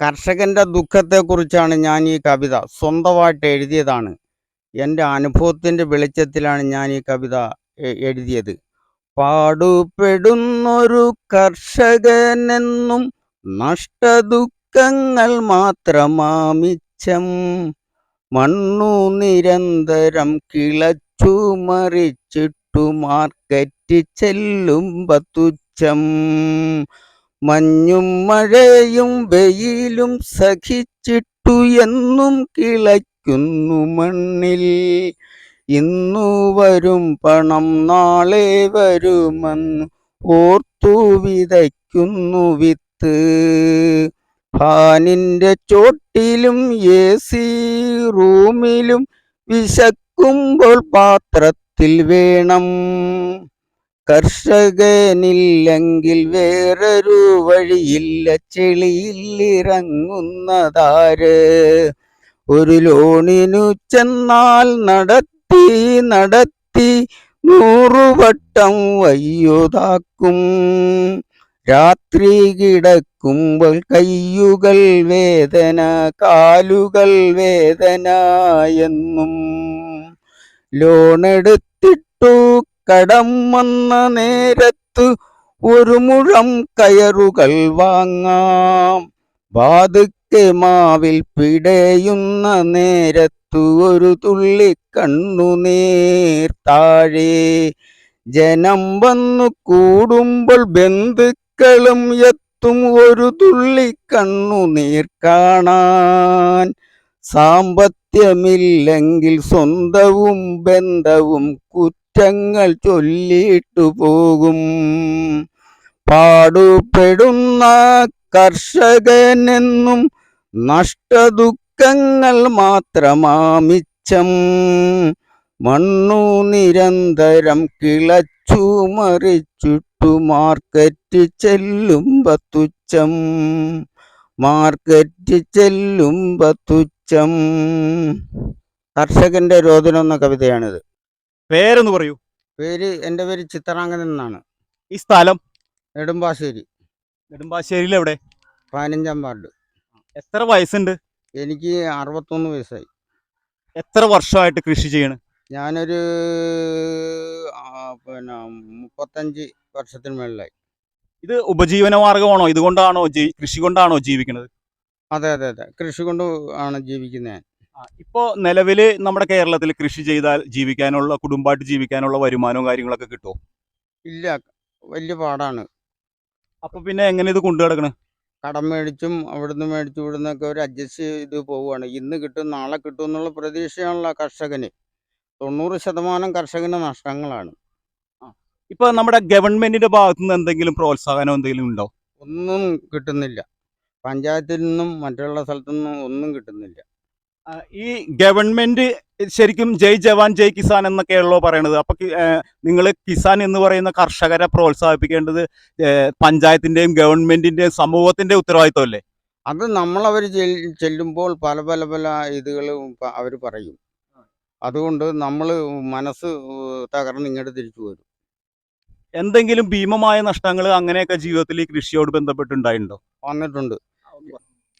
കർഷകന്റെ ദുഃഖത്തെക്കുറിച്ചാണ് ഞാൻ ഈ കവിത സ്വന്തമായിട്ട് എഴുതിയതാണ്. എന്റെ അനുഭവത്തിന്റെ വെളിച്ചത്തിലാണ് ഞാൻ ഈ കവിത എഴുതിയത്. പാടുപെടുന്നൊരു കർഷകനെന്നും നഷ്ടദുഃഖങ്ങൾ മാത്രമാമിച്ചം മണ്ണു നിരന്തരം കിളച്ചു മറിച്ചിട്ടു മാർക്കറ്റ് ചെല്ലുമ്പ തുച്ഛം മഞ്ഞും മഴയും വെയിലും സഹിച്ചിട്ടു എന്നും കിളയ്ക്കുന്നു മണ്ണിൽ. ഇന്നു വരും പണം നാളെ വരുമെന്ന് ഓർത്തു വിതയ്ക്കുന്നു വിത്ത്. ഫാനിന്റെ ചോട്ടിലും എ സി റൂമിലും വിശക്കുമ്പോൾ പാത്രത്തിൽ വേണം. കർഷകനില്ലെങ്കിൽ വേറൊരു വഴിയില്ല. ചെളിയിൽ ഇറങ്ങുന്നതാര്? ഒരു ലോണിനു ചെന്നാൽ നടത്തി നടത്തി നൂറുവട്ടം വയ്യുതാക്കും. രാത്രി കിടക്കുമ്പോൾ കയ്യുകൾ വേദന കാലുകൾ വേദന എന്നും ലോണെടുത്തിട്ടു കടം വന്ന നേരത്ത് ഒരു മുഴം കയറുകൾ വാങ്ങാം. വാതുക്കെ മാവിൽ പിടയുന്ന നേരത്തു ഒരു തുള്ളി കണ്ണുനീർ താഴെ. ജനം വന്നു കൂടുമ്പോൾ ബന്ധുക്കളും എത്തും ഒരു തുള്ളി കണ്ണുനീർ കാണാൻ. സാമ്പത്യമില്ലെങ്കിൽ സ്വന്തവും ബന്ധവും കുറ്റങ്ങൾ ചൊല്ലിയിട്ടു പോകും. പാടുപെടുന്ന കർഷകനെന്നും നഷ്ടദുഃഖങ്ങൾ മാത്രമാമിച്ചം. മണ്ണു നിരന്തരം കിളച്ചു മറിച്ചിട്ടു മാർക്കറ്റ് ചെല്ലുമ്പ തുച്ഛം. മാർക്കറ്റ് ചെല്ലുമ്പ തുച്ഛം. കർഷകന്റെ രോദനം എന്ന കവിതയാണിത്. പേരൊന്ന് പറയൂ. പേര് എന്റെ പേര് ചിത്തറാങ്കൻ എന്നാണ്. ഈ സ്ഥലം? നെടുമ്പാശ്ശേരി. നെടുമ്പാശ്ശേരിയിൽ എവിടെ പതിനഞ്ചാം വാർഡ്. എത്ര വയസ്സുണ്ട്? എനിക്ക് അറുപത്തൊന്ന് വയസ്സായി. എത്ര വർഷമായിട്ട് കൃഷി ചെയ്യണ്? ഞാനൊരു ആ, പിന്നെ മുപ്പത്തഞ്ച് വർഷത്തിന് മേളിലായി. ഇത് ഉപജീവന മാർഗമാണോ? ഇതുകൊണ്ടാണോ ജീ കൃഷി കൊണ്ടാണോ ജീവിക്കുന്നത് അതെ അതെ അതെ. കൃഷി കൊണ്ട് ആണ് ജീവിക്കുന്നത് ഞാൻ. ഇപ്പോ നിലവിൽ നമ്മുടെ കേരളത്തിൽ കൃഷി ചെയ്താൽ ജീവിക്കാനുള്ള കുടുംബമായിട്ട് ജീവിക്കാനുള്ള വരുമാനവും കാര്യങ്ങളൊക്കെ കിട്ടുമോ ഇല്ല വലിയ പാടാണ്. അപ്പൊ പിന്നെ എങ്ങനെ ഇത് കൊണ്ടു കിടക്കണ് കടം മേടിച്ചും അവിടുന്ന് മേടിച്ചും ഇവിടുന്നൊക്കെ ഒരു അഡ്ജസ്റ്റ് ചെയ്ത് പോവുകയാണ്. ഇന്ന് കിട്ടും നാളെ കിട്ടും എന്നുള്ള പ്രതീക്ഷയാണല്ലോ കർഷകന്. തൊണ്ണൂറ് ശതമാനം കർഷകന് നഷ്ടങ്ങളാണ്. ഇപ്പൊ നമ്മുടെ ഗവൺമെന്റിന്റെ ഭാഗത്തു നിന്ന് എന്തെങ്കിലും പ്രോത്സാഹനം എന്തെങ്കിലും ഉണ്ടോ? ഒന്നും കിട്ടുന്നില്ല. പഞ്ചായത്തിൽ നിന്നും മറ്റുള്ള സ്ഥലത്തു നിന്നും ഒന്നും കിട്ടുന്നില്ല. ഈ ഗവൺമെന്റ് ശരിക്കും ജയ് ജവാൻ ജയ് കിസാൻ എന്നൊക്കെയാണല്ലോ പറയണത്. അപ്പൊ നിങ്ങൾ കിസാൻ എന്ന് പറയുന്ന കർഷകരെ പ്രോത്സാഹിപ്പിക്കേണ്ടത് പഞ്ചായത്തിന്റെയും ഗവൺമെന്റിന്റെയും സമൂഹത്തിന്റെ ഉത്തരവാദിത്വമല്ലേ അത് നമ്മളവർ ചെല്ലുമ്പോൾ പല പല പല ഇതുകൾ അവർ പറയും. അതുകൊണ്ട് നമ്മൾ മനസ്സ് തകർന്ന് ഇങ്ങോട്ട് തിരിച്ചു വരും. എന്തെങ്കിലും ഭീമമായ നഷ്ടങ്ങൾ അങ്ങനെയൊക്കെ ജീവിതത്തിൽ ഈ കൃഷിയോട് ബന്ധപ്പെട്ടുണ്ടായിട്ടുണ്ടോ? വന്നിട്ടുണ്ട്.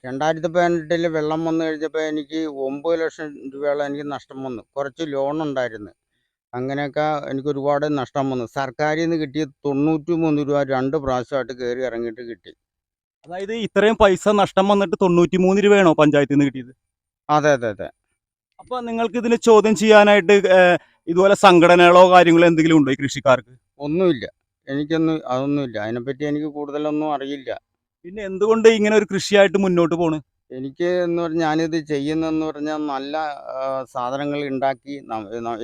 രണ്ടായിരത്തി പതിനെട്ടിൽ വെള്ളം വന്നു കഴിഞ്ഞപ്പോൾ എനിക്ക് ഒമ്പത് ലക്ഷം രൂപയോളം എനിക്ക് നഷ്ടം വന്നു. കുറച്ച് ലോൺ ഉണ്ടായിരുന്നു. അങ്ങനെയൊക്കെ എനിക്ക് ഒരുപാട് നഷ്ടം വന്നു. സർക്കാരിൽ നിന്ന് കിട്ടിയ തൊണ്ണൂറ്റി മൂന്ന് രൂപ രണ്ട് പ്രാവശ്യമായിട്ട് കയറി ഇറങ്ങിയിട്ട് കിട്ടി. അതായത് ഇത്രയും പൈസ നഷ്ടം വന്നിട്ട് തൊണ്ണൂറ്റി മൂന്ന് രൂപയാണോ പഞ്ചായത്തിൽ നിന്ന് കിട്ടിയത്? അതെ അതെ അതെ. അപ്പൊ നിങ്ങൾക്ക് ഇതിന് ചോദ്യം ചെയ്യാനായിട്ട് ഇതുപോലെ സംഘടനകളോ കാര്യങ്ങളോ എന്തെങ്കിലും ഉണ്ടോ ഈ കൃഷിക്കാർക്ക്? ഒന്നുമില്ല. എനിക്കൊന്നും അതൊന്നുമില്ല. അതിനെപ്പറ്റി എനിക്ക് കൂടുതലൊന്നും അറിയില്ല. പിന്നെ എന്തുകൊണ്ട് ഇങ്ങനെ ഒരു കൃഷിയായിട്ട് മുന്നോട്ട് പോണ്? എനിക്ക് എന്ന് പറഞ്ഞാൽ ഞാനിത് ചെയ്യുന്നതെന്ന് പറഞ്ഞാൽ നല്ല സാധനങ്ങൾ ഉണ്ടാക്കി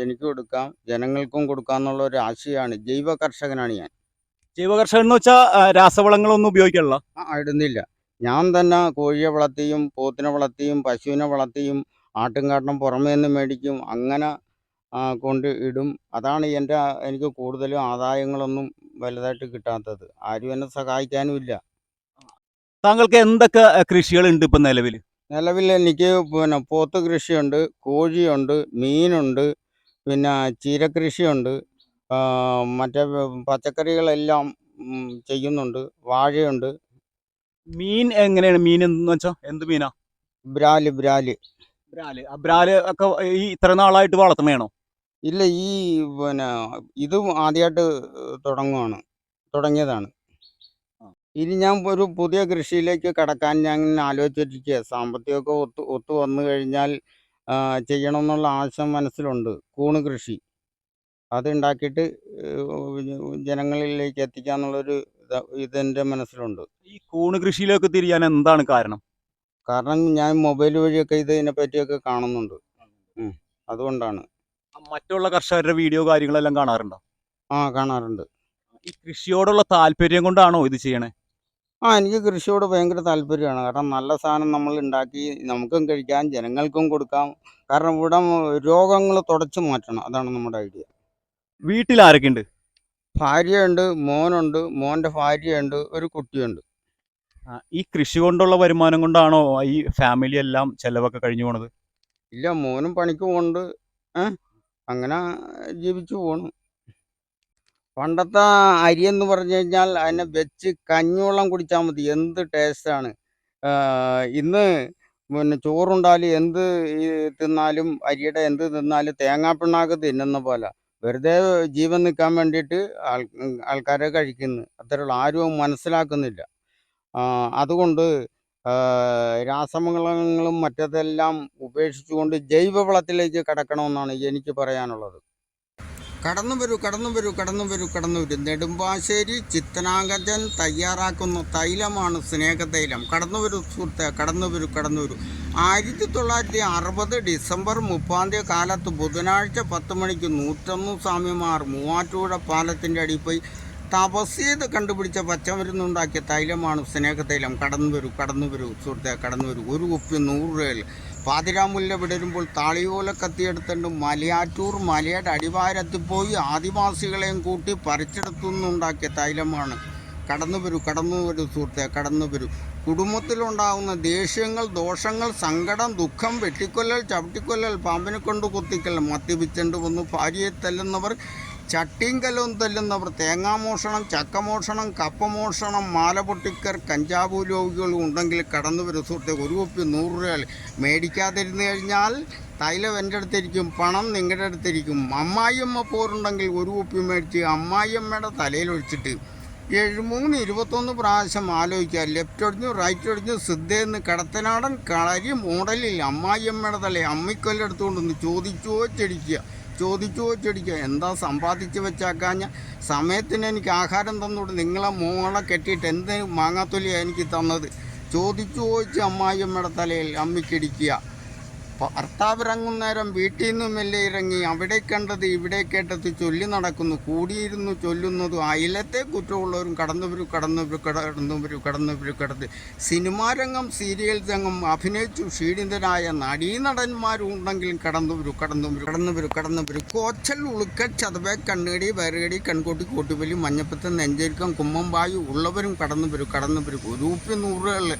എനിക്ക് കൊടുക്കാം ജനങ്ങൾക്കും കൊടുക്കാം എന്നുള്ള ഒരു ആശയമാണ് ജൈവ കർഷകനാണ് ഞാൻ. ജൈവ കർഷകൻ എന്ന് വെച്ചാൽ രാസവളങ്ങളൊന്നും ഉപയോഗിക്കാനുള്ള ആ ഇടുന്നില്ല. ഞാൻ തന്നെ കോഴിയെ വളർത്തിയും പോത്തിനെ വളർത്തിയും പശുവിനെ വളർത്തിയും ആട്ടുംകാട്ടം പുറമേ നിന്ന് മേടിക്കും അങ്ങനെ കൊണ്ട് ഇടും. അതാണ് എന്റെ എനിക്ക് കൂടുതലും ആദായങ്ങളൊന്നും വലുതായിട്ട് കിട്ടാത്തത്. ആരും എന്നെ സഹായിക്കാനും ഇല്ല. താങ്കൾക്ക് എന്തൊക്കെ കൃഷികളുണ്ട് ഇപ്പം നിലവിൽ നിലവിൽ എനിക്ക് പിന്നെ പോത്ത് കൃഷിയുണ്ട് കോഴിയുണ്ട് മീനുണ്ട് പിന്നെ ചീരകൃഷിയുണ്ട് മറ്റേ പച്ചക്കറികളെല്ലാം ചെയ്യുന്നുണ്ട് വാഴയുണ്ട്. മീൻ എങ്ങനെയാണ്? മീൻ എന്ന് വെച്ചാൽ എന്ത് മീനാ? ബ്രാൽ ബ്രാൽ. ബ്രാൽ. ആ ബ്രാൽ ഒക്കെ ഈ ഇത്ര നാളായിട്ട് വളർത്തണേണോ ഇല്ല ഈ പിന്നെ ഇതും ആദ്യമായിട്ട് തുടങ്ങുവാണ് തുടങ്ങിയതാണ്. ഇനി ഞാൻ ഒരു പുതിയ കൃഷിയിലേക്ക് കടക്കാൻ ഞാൻ ആലോചിച്ചിരിക്കുക സാമ്പത്തികമൊക്കെ ഒത്തു ഒത്തു വന്നു കഴിഞ്ഞാൽ ചെയ്യണമെന്നുള്ള ആവശ്യം മനസ്സിലുണ്ട്. കൂണ് കൃഷി. അതുണ്ടാക്കിയിട്ട് ജനങ്ങളിലേക്ക് എത്തിക്കുക എന്നുള്ളൊരു ഇതെന്റെ മനസ്സിലുണ്ട്. ഈ കൂണ് കൃഷിയിലേക്ക് തിരിയാൻ എന്താണ് കാരണം? കാരണം ഞാൻ മൊബൈൽ വഴിയൊക്കെ ഇതിനെ പറ്റിയൊക്കെ കാണുന്നുണ്ട്. അതുകൊണ്ടാണ്. മറ്റുള്ള കർഷകരുടെ വീഡിയോ കാര്യങ്ങളെല്ലാം കാണാറുണ്ടോ? ആ കാണാറുണ്ട്. ഈ കൃഷിയോടുള്ള താല്പര്യം കൊണ്ടാണോ ഇത് ചെയ്യണേ? ആ എനിക്ക് കൃഷിയോട് ഭയങ്കര താല്പര്യമാണ്. കാരണം നല്ല സാധനം നമ്മൾ ഉണ്ടാക്കി നമുക്കും കഴിക്കാം ജനങ്ങൾക്കും കൊടുക്കാം. കാരണം ഇവിടെ രോഗങ്ങൾ തുടച്ചു മാറ്റണം. അതാണ് നമ്മുടെ ഐഡിയ. വീട്ടിൽ ആരൊക്കെ ഉണ്ട് ഭാര്യയുണ്ട് മോനുണ്ട് മോന്റെ ഭാര്യയുണ്ട് ഒരു കുട്ടിയുണ്ട്. ആ, ഈ കൃഷി കൊണ്ടുള്ള വരുമാനം കൊണ്ടാണോ ഈ ഫാമിലി എല്ലാം ചെലവൊക്കെ കഴിഞ്ഞു പോണത്? ഇല്ല മോനും പണിക്ക് പോകുന്നുണ്ട് ഏ? അങ്ങനെ ജീവിച്ചു പോണു. പണ്ടത്തെ അരി എന്ന് പറഞ്ഞു കഴിഞ്ഞാൽ അതിനെ വെച്ച് കഞ്ഞിവെള്ളം കുടിച്ചാൽ മതി. എന്ത് ടേസ്റ്റാണ് ഇന്ന് പിന്നെ ചോറുണ്ടാലും എന്ത് തിന്നാലും അരിയുടെ എന്ത് തിന്നാലും തേങ്ങാപ്പിണ്ണാക്ക് തിന്നുന്ന പോലെ. വെറുതെ ജീവൻ നിൽക്കാൻ വേണ്ടിയിട്ട് ആൾ ആൾക്കാരെ കഴിക്കുന്നു. അത്തരമുള്ള ആരും മനസ്സിലാക്കുന്നില്ല. അതുകൊണ്ട് രാസമംഗളങ്ങളും മറ്റതെല്ലാം ഉപേക്ഷിച്ചുകൊണ്ട് ജൈവവളത്തിലേക്ക് കടക്കണമെന്നാണ് എനിക്ക് പറയാനുള്ളത്. കടന്നു വരൂ കടന്നു വരൂ കടന്നു വരൂ കടന്നു വരൂ. നെടുമ്പാശ്ശേരി ചിത്തനാഗജൻ തയ്യാറാക്കുന്ന തൈലമാണ് സ്നേഹതൈലം. കടന്നു വരൂ സുഹൃത്തെ കടന്നു വരൂ കടന്നു വരൂ. ആയിരത്തി തൊള്ളായിരത്തി അറുപത് ഡിസംബർ മുപ്പാം തീയതി കാലത്ത് ബുധനാഴ്ച പത്ത് മണിക്ക് നൂറ്റൊന്ന് സ്വാമിമാർ മൂവാറ്റുപുഴ പാലത്തിന്റെ അടിയിൽ പോയി തപസ് ചെയ്ത് കണ്ടുപിടിച്ച പച്ചമരുന്നുണ്ടാക്കിയ തൈലമാണ് സ്നേഹതൈലം. കടന്നു വരൂ കടന്നു വരൂ സുഹൃത്തെ കടന്നു വരൂ. ഒരു കുപ്പി നൂറ് രൂപയിൽ. പാതിരാമുല്ല വിടരുമ്പോൾ താളിയോല കത്തിയെടുത്തുകൊണ്ട് മലയാറ്റൂർ മലയുടെ അടിവാരത്തിൽ പോയി ആദിവാസികളെയും കൂട്ടി പറിച്ചെടുത്തുനിന്നുണ്ടാക്കിയ തൈലമാണ്. കടന്നു വരൂ കടന്നു വരൂ സുഹൃത്തെ കടന്നു വരൂ. കുടുംബത്തിലുണ്ടാകുന്ന ദേഷ്യങ്ങൾ ദോഷങ്ങൾ സങ്കടം ദുഃഖം വെട്ടിക്കൊല്ലൽ ചവിട്ടിക്കൊല്ലൽ പാമ്പിനെ കൊണ്ട് കുത്തിക്കൽ മദ്യപിച്ചുകൊണ്ട് വന്നു ഭാര്യയെ തല്ലുന്നവർ ചട്ടിയും കല്ലും തല്ലുന്നവർ തേങ്ങാമോഷണം ചക്കമോഷണം കപ്പമോഷണം മാല പൊട്ടിക്കർ കഞ്ചാവ് രോഗികളും ഉണ്ടെങ്കിൽ കടന്നു വരും. സുഹൃത്തെ ഒരു കുപ്പി നൂറ് രൂപ മേടിക്കാതിരുന്നു കഴിഞ്ഞാൽ തൈലം എന്റെ അടുത്തിരിക്കും പണം നിങ്ങളുടെ അടുത്തിരിക്കും. അമ്മായിയമ്മ പോരുണ്ടെങ്കിൽ ഒരു കുപ്പി മേടിച്ച് അമ്മായിയമ്മയുടെ തലയിൽ ഒഴിച്ചിട്ട് ഏഴ് ഇരുപത്തൊന്ന് പ്രാവശ്യം ആലോചിക്കുക. ലെഫ്റ്റ് ഒടിഞ്ഞു റൈറ്റ് ഒടിഞ്ഞു സിദ്ധേന്ന് കടത്തനാടൻ കളരി മോഡലിൽ അമ്മായിയമ്മയുടെ തലയിൽ അമ്മിക്കൊല്ലെടുത്തുകൊണ്ടൊന്ന് ചോദിച്ചോ ചെടിക്കുക. ചോദിച്ചു ചോദിച്ചടിക്കുക. എന്താ സമ്പാദിച്ച് വെച്ചാക്കാഞ്ഞ? സമയത്തിന് എനിക്ക് ആഹാരം തന്നോട്. നിങ്ങളെ മോളെ കെട്ടിയിട്ട് എന്ത് മാങ്ങാത്തൊലിയാണ് എനിക്ക് തന്നത്? ചോദിച്ചു ചോദിച്ച് അമ്മായിയമ്മയുടെ തലയിൽ അമ്മിക്കടിക്കുക ഭർത്താവിറങ്ങുന്നേരം വീട്ടിൽ നിന്നും മെല്ലെ ഇറങ്ങി അവിടെ കണ്ടത് ഇവിടെ കേട്ടത് ചൊല്ലി നടക്കുന്നു. കൂടിയിരുന്നു ചൊല്ലുന്നതും അയലത്തെ കുറ്റമുള്ളവരും കടന്നുവരും കടന്നുവരും കടന്നുവരും കടന്നുവരും കടന്ന്. സിനിമാ രംഗം സീരിയൽ രംഗം അഭിനയിച്ചു. ക്ഷീണിതരായ നടീനടന്മാരും ഉണ്ടെങ്കിലും കടന്നുവരും കടന്നുവരും കടന്നുവരും കടന്നുവരും. കോച്ചൽ ഉളുക്കൽ ചതവേ കണ്ണേടി വയറുകടി കൺകൊട്ടി കോട്ടുവലി മഞ്ഞപ്പത്ത് നെഞ്ചരിക്കം വായു ഉള്ളവരും കടന്നുവരും കടന്നുവരും. ഒരു നൂറുകളിൽ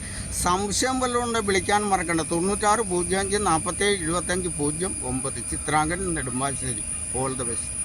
സംശയം വല്ലതുകൊണ്ട് വിളിക്കാൻ മറക്കണ്ട. തൊണ്ണൂറ്റാറ് പൂജ്യം അഞ്ച് നാൽപ്പത്തേഴ് എഴുപത്തഞ്ച് പൂജ്യം ഒമ്പത്. Chithrangan Nedumbassery. All the best